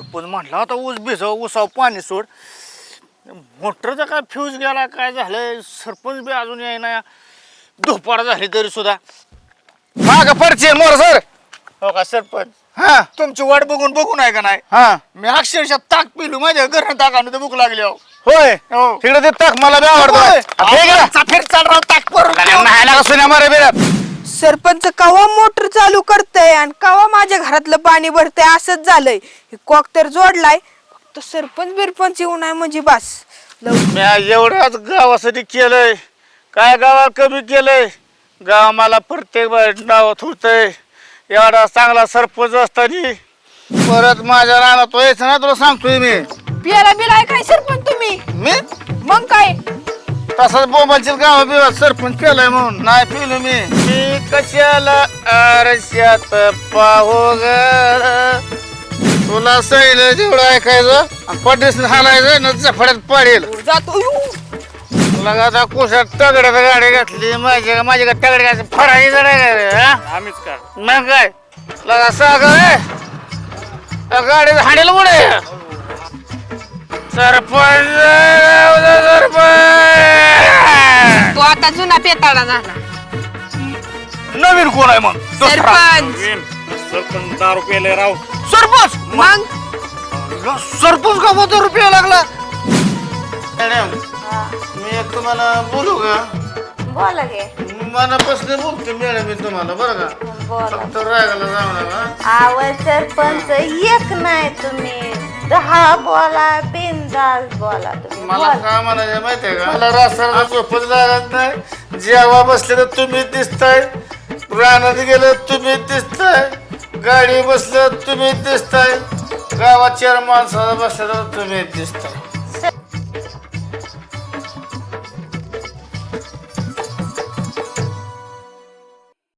म्हटलं आता ऊस भिजव ऊसाव पाणी सोड. मोटरचा काय फ्यूज गेला काय झालंय? सरपंच बी अजून येईना. धुपाड झाली तरी सुद्धा. माग परचे मोर सर. हो का सरपंच? हा. तुमची वाट बघून बघून आहे का नाही? हा. मी अक्षरशः ताक पिलू माझ्या घरात ताकाने तर भूक लागली अहो. होय. हो. तिकडे ते टाक मला बी. आवडतं. हे ताक करून नाही लागा सुन्या मारे बिरात सरपंच कवा मोटर चालू करतय आणि कवा माझ्या घरातलं पाणी भरतय असंच झालंय. हे कॉक तर जोडलाय फक्त सरपंच बिरपंच येऊ नये म्हणजे बस. लव मी एवढ्याच गावासाठी केलंय. काय गावाला कमी केलंय? गाव मला प्रत्येक वेळेस नावात होतंय एवढा चांगला सरपंच असताना परत माझ्या रानात व्हायचं ना तुला सांगतोय मी. पियाला बिलाय काय सरपंच तुम्ही? मी? तसाच बोंबाची गावा बिवात सरपंच केलाय म्हणून. नाही पिलो मी. मी कशाला आरशात पाहू ग? तुला सैल जेवढं ऐकायचं पडीस हालायचं ना झफड्यात पडेल. जातो. तुला आता कुशात तगड्यात गाडी घातली माझ्या माझ्या का तगड्या घातली? फराळी जरा काय रे, हा? आम्हीच का? मग काय? लगा सागर गाडीत हाणेल पुढे सरपंच. जुना पेताळा झाला. नवीन कोण आहे मग? दुसरा. सरपंच. सरपंच दारू पेले राव. सरपंच? मग? सरपंच का होतो रुपया लागला? मॅडम मी एक तुम्हाला बोलू का? बोला गे मनापासून बोलतो मॅडम मी तुम्हाला बरं का? बोला. फक्त रागाला जाऊ नका. आवाज सरपंच एक नाही तुम्ही. दहा बोला बिनधास्त बोला तुम्ही. मला बोला. काय म्हणायचं माहितीये का? मला रासाला झोपच लागत नाही. जेव्हा बसले तर तुम्ही दिसताय रानात गेलं तुम्ही दिसताय गाडी बसलं तुम्ही दिसताय गावात चार माणसाला बसलं तर तुम्ही दिसताय.